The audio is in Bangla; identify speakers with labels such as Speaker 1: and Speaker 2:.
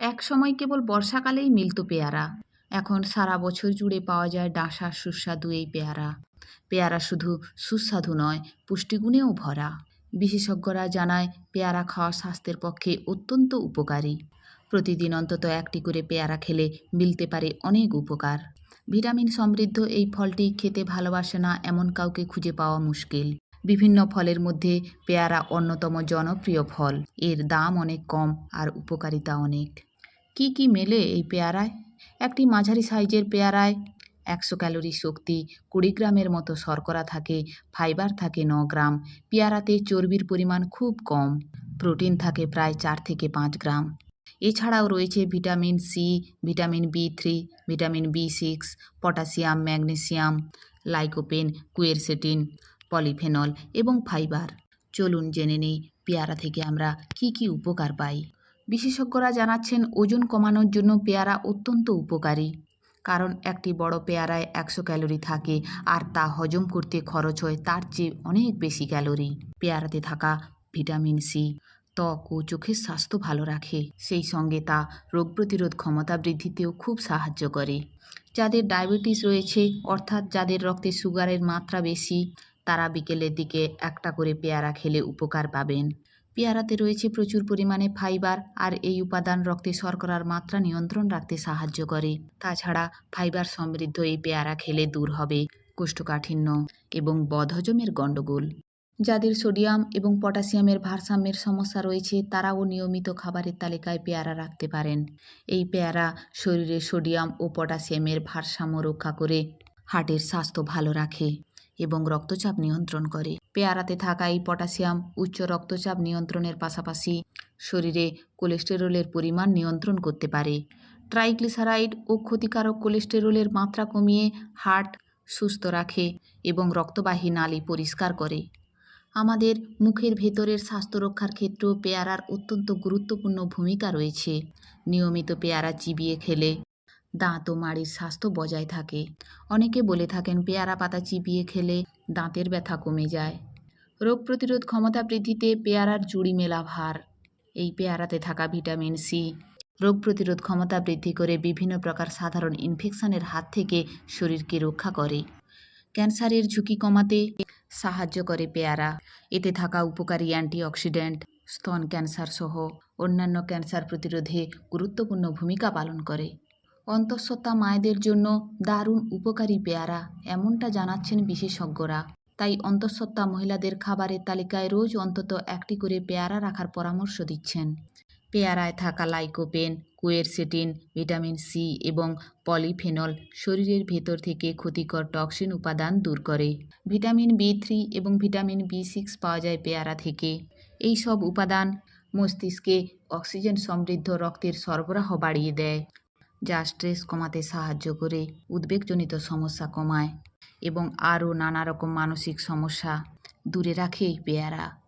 Speaker 1: এক সময় কেবল বর্ষাকালেই মিলত পেয়ারা। এখন সারা বছর জুড়ে পাওয়া যায় ডাঁসা সুস্বাদু এই পেয়ারা। পেয়ারা শুধু সুস্বাদু নয়, পুষ্টিগুণেও ভরা। বিশেষজ্ঞরা জানায়, পেয়ারা খাওয়া স্বাস্থ্যের পক্ষে অত্যন্ত উপকারী। প্রতিদিন অন্তত একটি করে পেয়ারা খেলে মিলতে পারে অনেক উপকার। ভিটামিন সমৃদ্ধ এই ফলটি খেতে ভালোবাসে না এমন কাউকে খুঁজে পাওয়া মুশকিল। বিভিন্ন ফলের মধ্যে পেয়ারা অন্যতম জনপ্রিয় ফল। এর দাম অনেক কম আর উপকারিতা অনেক। কি কি মেলে এই পেয়ারায়? একটি মাঝারি সাইজের পেয়ারায় একশো ক্যালোরি শক্তি, কুড়ি গ্রামের মতো শর্করা থাকে, ফাইবার থাকে ন গ্রাম, পেয়ারাতে চর্বির পরিমাণ খুব কম, প্রোটিন থাকে প্রায় চার থেকে পাঁচ গ্রাম। এছাড়াও রয়েছে vitamin C vitamin B three vitamin B six potassium, magnesium, lycopene, quercetin, polyphenol এবং ফাইবার। চলুন জেনে নেই পেয়ারা থেকে আমরা কি কি উপকার পাই। বিশেষজ্ঞরা জানাচ্ছেন ওজন কমানোর জন্য পেয়ারা অত্যন্ত উপকারী। কারণ একটি বড় পেয়ারায় একশো ক্যালোরি থাকে আর তা হজম করতে খরচ হয় তার চেয়ে অনেক বেশি ক্যালোরি। পেয়ারাতে থাকা ভিটামিন সি, ত্বক ও চোখের স্বাস্থ্য ভালো রাখে। সেই সঙ্গে তা রোগ প্রতিরোধ ক্ষমতা বৃদ্ধিতেও খুব সাহায্য করে। যাদের ডায়াবেটিস রয়েছে, অর্থাৎ যাদের রক্তে সুগারের মাত্রা বেশি, তারা বিকেলের দিকে একটা করে পেয়ারা খেলে উপকার পাবেন। পেয়ারাতে রয়েছে প্রচুর পরিমাণে ফাইবার আর এই উপাদান রক্তে শর্করার মাত্রা নিয়ন্ত্রণ রাখতে সাহায্য করে। তাছাড়া ফাইবার সমৃদ্ধ এই পেয়ারা খেলে দূর হবে কোষ্ঠকাঠিন্য এবং বদহজমের গণ্ডগোল। যাদের সোডিয়াম এবং পটাশিয়ামের ভারসাম্যের সমস্যা রয়েছে, তারাও নিয়মিত খাবারের তালিকায় পেয়ারা রাখতে পারেন। এই পেয়ারা শরীরে সোডিয়াম ও পটাশিয়ামের ভারসাম্য রক্ষা করে হার্টের স্বাস্থ্য ভালো রাখে। এবং রক্তচাপ নিয়ন্ত্রণ করে। পেয়ারাতে থাকা এই পটাশিয়াম উচ্চ রক্তচাপ নিয়ন্ত্রণের পাশাপাশি শরীরে কোলেস্টেরলের পরিমাণ নিয়ন্ত্রণ করতে পারে। ট্রাইগ্লিসারাইড ও ক্ষতিকারক কোলেস্টেরলের মাত্রা কমিয়ে হার্ট সুস্থ রাখে এবং রক্তবাহী নালী পরিষ্কার করে। আমাদের মুখের ভেতরের স্বাস্থ্য রক্ষার ক্ষেত্রেও পেয়ারার অত্যন্ত গুরুত্বপূর্ণ ভূমিকা রয়েছে। নিয়মিত পেয়ারা চিবিয়ে খেলে দাঁত ও মাড়ির স্বাস্থ্য বজায় থাকে। অনেকে বলে থাকেন, পেয়ারা পাতা চিবিয়ে খেলে দাঁতের ব্যথা কমে যায়। রোগ প্রতিরোধ ক্ষমতা বৃদ্ধিতে পেয়ারার জুড়ি মেলা ভার। এই পেয়ারাতে থাকা ভিটামিন সি রোগ প্রতিরোধ ক্ষমতা বৃদ্ধি করে বিভিন্ন প্রকার সাধারণ ইনফেকশনের হাত থেকে শরীরকে রক্ষা করে। ক্যান্সারের ঝুঁকি কমাতে সাহায্য করে পেয়ারা। এতে থাকা উপকারী অ্যান্টিঅক্সিডেন্ট, স্তন ক্যান্সার সহ অন্যান্য ক্যান্সার প্রতিরোধে গুরুত্বপূর্ণ ভূমিকা পালন করে। অন্তঃসত্ত্বা মায়েদের জন্য দারুণ উপকারী পেয়ারা, এমনটা জানাচ্ছেন বিশেষজ্ঞরা। তাই অন্তঃসত্ত্বা মহিলাদের খাবারের তালিকায় রোজ অন্তত একটি করে পেয়ারা রাখার পরামর্শ দিচ্ছেন। পেয়ারায় থাকা লাইকোপেন, কুয়েরসেটিন, ভিটামিন সি এবং পলিফেনল শরীরের ভেতর থেকে ক্ষতিকর টক্সিন উপাদান দূর করে। ভিটামিন বি থ্রি এবং ভিটামিন বি সিক্স পাওয়া যায় পেয়ারা থেকে। এই সব উপাদান মস্তিষ্কে অক্সিজেন সমৃদ্ধ রক্তের সরবরাহ বাড়িয়ে দেয়। যা স্ট্রেস কমাতে সাহায্য করে, উদ্বেগজনিত সমস্যা কমায় এবং আরও নানা রকম মানসিক সমস্যা দূরে রাখে এই পেয়ারা।